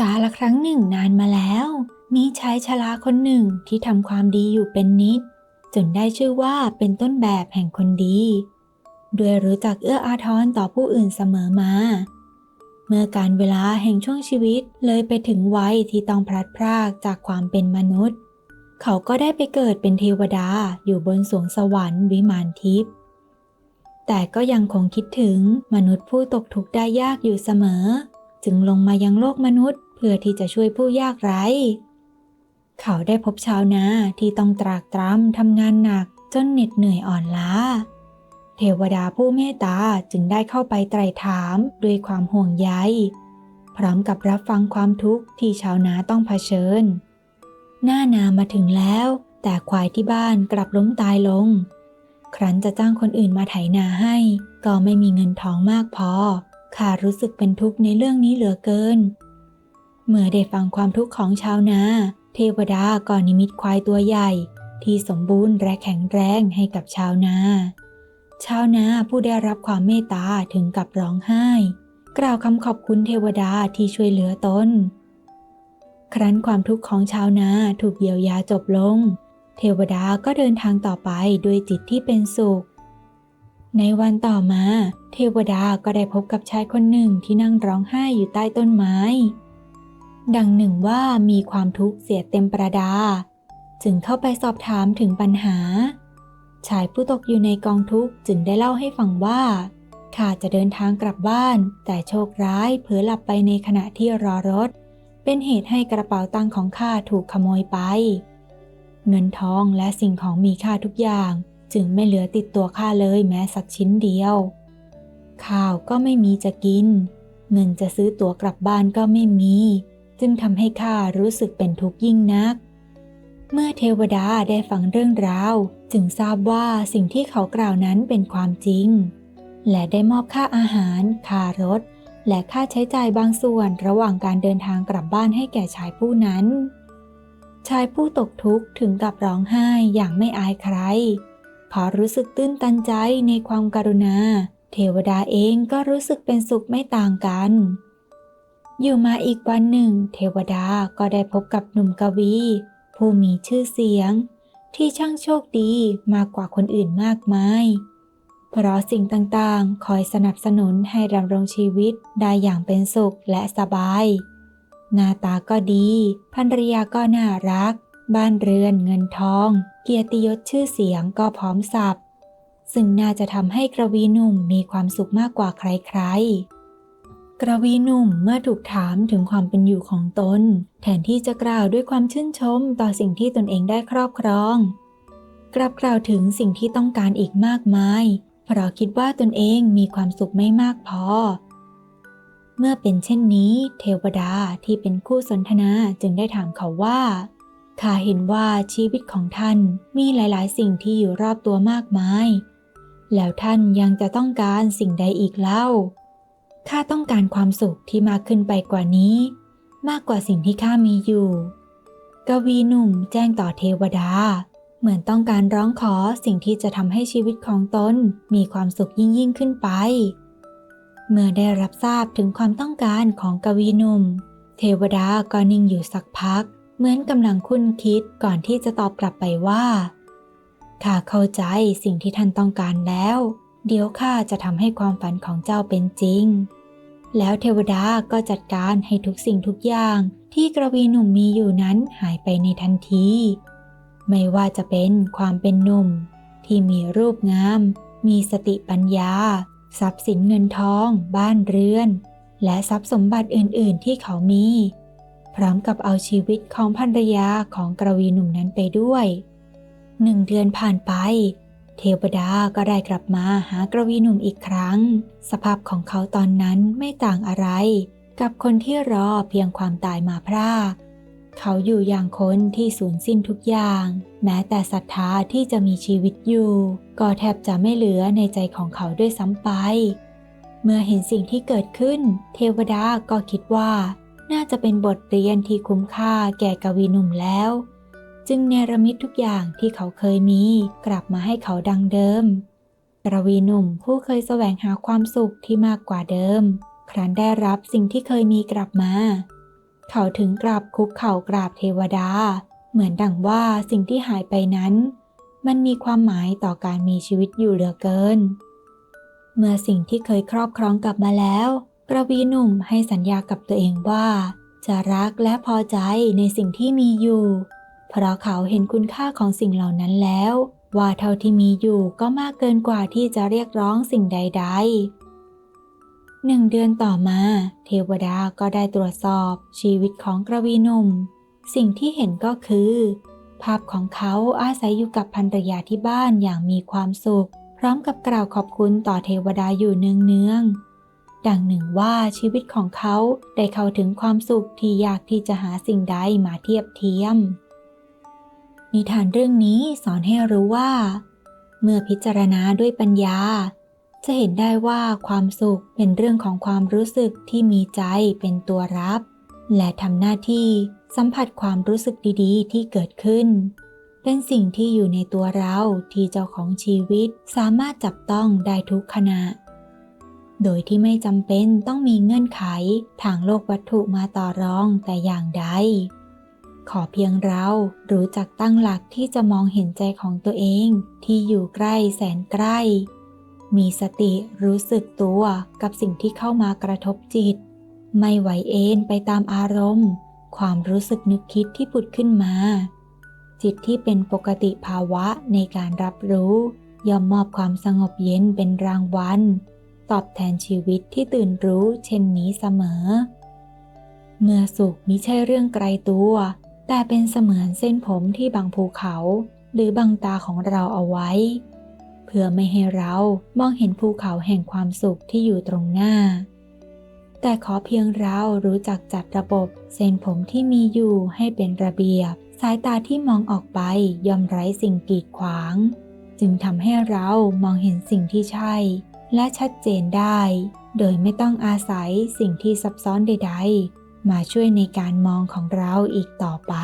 กาละครั้งหนึ่งนานมาแล้ว มีชายชราคนหนึ่งที่ทำความดีอยู่เป็นนิด จนได้ชื่อว่าเป็นต้นแบบแห่งคนดี ด้วยรู้จักเอื้ออาทรต่อผู้อื่นเสมอมา เมื่อการเวลาแห่งช่วงชีวิตเลยไปถึงวัยที่ต้องพลัดพรากจากความเป็นมนุษย์ เขาก็ได้ไปเกิดเป็นเทวดาอยู่บนสวงสวรรค์วิมานทิพย์แต่ก็ยังคงคิดถึงมนุษย์ผู้ตกทุกข์ได้ยากอยู่เสมอ จึงลงมายังโลกมนุษย์ เพื่อที่จะช่วยผู้ยากไร้ เขาได้พบชาวนาที่ต้องตรากตรำทำงานหนักจนเหน็ดเหนื่อยอ่อนล้า เทวดาผู้เมตตาจึงได้เข้าไปไตร่ถามด้วยความห่วงใยพร้อมกับรับฟังความทุกข์ที่ชาวนาต้องเผชิญ หน้านามาถึงแล้ว แต่ควายที่บ้านกลับล้มตายลง ครั้นจะจ้างคนอื่นมาไถนาให้ ก็ไม่มีเงินทองมากพอ ข้ารู้สึกเป็นทุกข์ในเรื่องนี้เหลือเกิน เมื่อได้ฟังความทุกข์ของชาวนา เทวดาก็นิมิตควายตัวใหญ่ ที่สมบูรณ์และแข็งแรงให้กับชาวนา ชาวนาผู้ได้รับความเมตตาถึงกับร้องไห้ กล่าวคำขอบคุณเทวดาที่ช่วยเหลือตน ครั้นความทุกข์ของชาวนาถูกเยียวยาจบลง เทวดาก็เดินทางต่อไปด้วยจิตที่เป็นสุข ในวันต่อมา เทวดาก็ได้พบกับชายคนหนึ่งที่นั่งร้องไห้อยู่ใต้ต้นไม้ ดังหนึ่งว่ามีความทุกข์เสียเต็มประดา จึงเข้าไปสอบถามถึงปัญหา ชายผู้ตกอยู่ในกองทุกข์จึงได้เล่าให้ฟังว่าข้าจะเดินทางกลับบ้าน แต่โชคร้ายเผลอหลับไปในขณะที่รอรถ เป็นเหตุให้กระเป๋าตังค์ของข้าถูกขโมยไป เงินทองและสิ่งของมีค่าทุกอย่าง จึงไม่เหลือติดตัวข้าเลยแม้สักชิ้นเดียว ข้าวก็ไม่มีจะกิน เงินจะซื้อตั๋วกลับบ้านก็ไม่มี จึงทำให้ข้ารู้สึกเป็นทุกข์ยิ่งนัก เมื่อเทวดาได้ฟังเรื่องราว จึงทราบว่าสิ่งที่เขากล่าวนั้นเป็นความจริง และได้มอบค่าอาหารค่ารถ และค่าใช้จ่ายบางส่วนระหว่างการเดินทางกลับบ้านให้แก่ชายผู้นั้นชายผู้ตกทุกข์ถึงกับร้องไห้อย่างไม่อายใคร พราะรู้สึกตื้นตันใจในความกรุณา เทวดาเองก็รู้สึกเป็นสุขไม่ต่างกัน อยู่มาอีกวันหนึ่ง เทวดาก็ได้พบกับหนุ่มกวี ผู้มีชื่อเสียง ที่ช่างโชคดีมากกว่าคนอื่นมากมายเพราะสิ่งต่างๆ คอยสนับสนุนให้ดำรงชีวิตได้อย่างเป็นสุขและสบาย หน้าตาก็ดีภรรยาก็น่ารัก บ้านเรือนเงินทอง เกียรติยศชื่อเสียงก็พร้อมสับซึ่งน่าจะทำให้กระวีหนุ่มมีความสุขมากกว่าใครๆ กระวีหนุ่มเมื่อถูกถามถึงความเป็นอยู่ของตน แทนที่จะกล่าวด้วยความชื่นชมต่อสิ่งที่ตนเองได้ครอบครอง กลับกล่าวถึงสิ่งที่ต้องการอีกมากมาย เพราะคิดว่าตนเองมีความสุขไม่มากพอ เมื่อเป็นเช่นนี้ เทวดาที่เป็นคู่สนทนาจึงได้ถามเขาว่า ข้าเห็นว่าชีวิตของท่านมีหลาย ๆ สิ่งที่อยู่รอบตัวมากมาย แล้วท่านยังจะต้องการสิ่งใดอีกเล่า ข้าต้องการความสุขที่มากขึ้นไปกว่านี้ มากกว่าสิ่งที่ข้ามีอยู่ กวีหนุ่มแจ้งต่อเทวดา เหมือนต้องการร้องขอสิ่งที่จะทำให้ชีวิตของตนมีความสุขยิ่งยิ่งขึ้นไป เมื่อได้รับทราบถึงความต้องการของกวีหนุ่ม เทวดาก็นิ่งอยู่สักพัก เหมือนกำลังคุ้นคิดก่อนที่จะตอบกลับไปว่าข้าเข้าใจสิ่งที่ท่านต้องการแล้ว เดี๋ยวข้าจะทำให้ความฝันของเจ้าเป็นจริง แล้วเทวดาก็จัดการให้ทุกสิ่งทุกอย่างที่กระวีหนุ่มมีอยู่นั้นหายไปในทันที ไม่ว่าจะเป็นความเป็นหนุ่ม ที่มีรูปงาม มีสติปัญญา ทรัพย์สินเงินทอง บ้านเรือน และทรัพย์สมบัติอื่น ๆ ที่เขามี พร้อมกับเอาชีวิตของภรรยาของกระวีหนุ่มนั้นไปด้วยหนึ่งเดือนผ่านไป เทวดาก็ได้กลับมาหากระวีหนุ่มอีกครั้ง สภาพของเขาตอนนั้นไม่ต่างอะไร กับคนที่รอเพียงความตายมาพรากเขาอยู่อย่างคนที่สูญสิ้นทุกอย่าง แม้แต่ศรัทธาที่จะมีชีวิตอยู่ ก็แทบจะไม่เหลือในใจของเขาด้วยซ้ำไป เมื่อเห็นสิ่งที่เกิดขึ้น เทวดาก็คิดว่า น่าจะเป็นบทเรียนที่คุ้มค่าแก่กวีหนุ่มแล้ว จึงเนรมิตทุกอย่างที่เขาเคยมี กลับมาให้เขาดังเดิม กวีหนุ่มผู้เคยแสวงหาความสุขที่มากกว่าเดิม ครั้นได้รับสิ่งที่เคยมีกลับมา เขาถึงกราบคุกเข่ากราบเทวดา เหมือนดังว่าสิ่งที่หายไปนั้น มันมีความหมายต่อการมีชีวิตอยู่เหลือเกิน เมื่อสิ่งที่เคยครอบครองกลับมาแล้ว กระวีหนุ่มให้สัญญากับตัวเองว่า จะรักและพอใจในสิ่งที่มีอยู่ เพราะเขาเห็นคุณค่าของสิ่งเหล่านั้นแล้ว ว่าเท่าที่มีอยู่ก็มากเกินกว่าที่จะเรียกร้องสิ่งใด ๆหนึ่งเดือนต่อมา เทวดาก็ได้ตรวจสอบชีวิตของกระวีหนุ่มสิ่งที่เห็นก็คือ ภาพของเขาอาศัยอยู่กับภรรยาที่บ้านอย่างมีความสุข พร้อมกับกล่าวขอบคุณต่อเทวดาอยู่เนืองๆ ดังหนึ่งว่าชีวิตของเขาได้เข้าถึงความสุขที่ยากที่จะหาสิ่งใดมาเทียบเทียม นิทานเรื่องนี้สอนให้รู้ว่า เมื่อพิจารณาด้วยปัญญา จะเห็นได้ว่าความสุขเป็นเรื่องของความรู้สึกที่มีใจเป็นตัวรับ และทำหน้าที่สัมผัสความรู้สึกดีๆ ที่เกิดขึ้น เป็นสิ่งที่อยู่ในตัวเราที่เจ้าของชีวิตสามารถจับต้องได้ทุกขณะ โดยที่ไม่จำเป็นต้องมีเงื่อนไขทางโลกวัตถุมาต่อรองแต่อย่างใด ขอเพียงเรารู้จักตั้งหลักที่จะมองเห็นใจของตัวเองที่อยู่ใกล้แสนใกล้ มีสติรู้สึกตัวกับสิ่งที่เข้ามากระทบจิต ไม่ไหวเอ็นไปตามอารมณ์ ความรู้สึกนึกคิดที่ผุดขึ้นมา จิตที่เป็นปกติภาวะในการรับรู้ ย่อมมอบความสงบเย็นเป็นรางวัล ตอบแทนชีวิตที่ตื่นรู้เช่นนี้เสมอ เมื่อสุขมิใช่เรื่องไกลตัว แต่เป็นเสมือนเส้นผมที่บังภูเขา หรือบังตาของเราเอาไว้ เพื่อไม่ให้เรามองเห็นภูเขาแห่งความสุขที่อยู่ตรงหน้า แต่ขอเพียงเรารู้จักจัดระบบเส้นผมที่มีอยู่ให้เป็นระเบียบ สายตาที่มองออกไปย่อมไร้สิ่งกีดขวาง จึงทำให้เรามองเห็นสิ่งที่ใช่ และชัดเจนได้ โดยไม่ต้องอาศัยสิ่งที่ซับซ้อนใด ๆ มาช่วยในการมองของเราอีกต่อไป